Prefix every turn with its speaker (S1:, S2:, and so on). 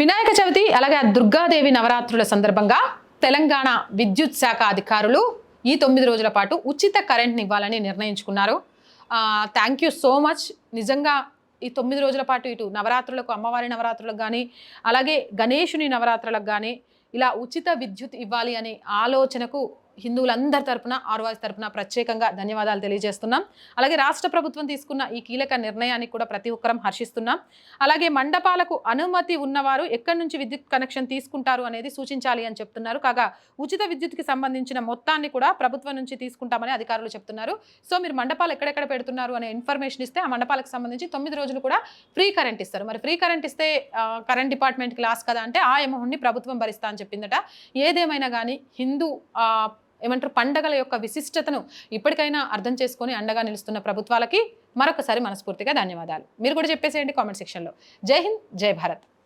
S1: వినాయక చవితి అలాగే ఆ దుర్గాదేవి నవరాత్రుల సందర్భంగా తెలంగాణ విద్యుత్ శాఖ అధికారులు ఈ తొమ్మిది రోజుల పాటు ఉచిత కరెంట్ని ఇవ్వాలని నిర్ణయించుకున్నారు. థ్యాంక్ యూ సో మచ్ నిజంగా ఈ తొమ్మిది రోజుల పాటు ఇటు నవరాత్రులకు అమ్మవారి నవరాత్రులకు కానీ అలాగే గణేషుని నవరాత్రులకు కానీ ఇలా ఉచిత విద్యుత్ ఇవ్వాలి అనే ఆలోచనకు హిందువులందరి తరపున ఆర్వాయిస్ తరపున ప్రత్యేకంగా ధన్యవాదాలు తెలియజేస్తున్నాం. అలాగే రాష్ట్ర ప్రభుత్వం తీసుకున్న ఈ కీలక నిర్ణయాన్ని కూడా ప్రతి ఒక్కరం హర్షిస్తున్నాం. అలాగే మండపాలకు అనుమతి ఉన్నవారు ఎక్కడి నుంచి విద్యుత్ కనెక్షన్ తీసుకుంటారు అనేది సూచించాలి అని చెప్తున్నారు. కాగా ఉచిత విద్యుత్కి సంబంధించిన మొత్తాన్ని కూడా ప్రభుత్వం నుంచి తీసుకుంటామని అధికారులు చెప్తున్నారు. సో మీరు మండపాలు ఎక్కడెక్కడ పెడుతున్నారు అనే ఇన్ఫర్మేషన్ ఇస్తే ఆ మండపాలకు సంబంధించి తొమ్మిది రోజులు కూడా ఫ్రీ కరెంట్ ఇస్తారు. మరి ఫ్రీ కరెంట్ ఇస్తే కరెంట్ డిపార్ట్మెంట్కి లాస్ కదా అంటే ఆ అమౌంట్ని ప్రభుత్వం భరిస్తా అని చెప్పిందట. ఏదేమైనా కానీ హిందూ ఏమంటారు పండగల యొక్క విశిష్టతను ఇప్పటికైనా అర్థం చేసుకొని అండగా నిలుస్తున్న ప్రభుత్వాలకి మరొకసారి మనస్ఫూర్తిగా ధన్యవాదాలు. మీరు కూడా చెప్పేసేయండి కామెంట్ సెక్షన్లో. జై హింద్ జై భారత్.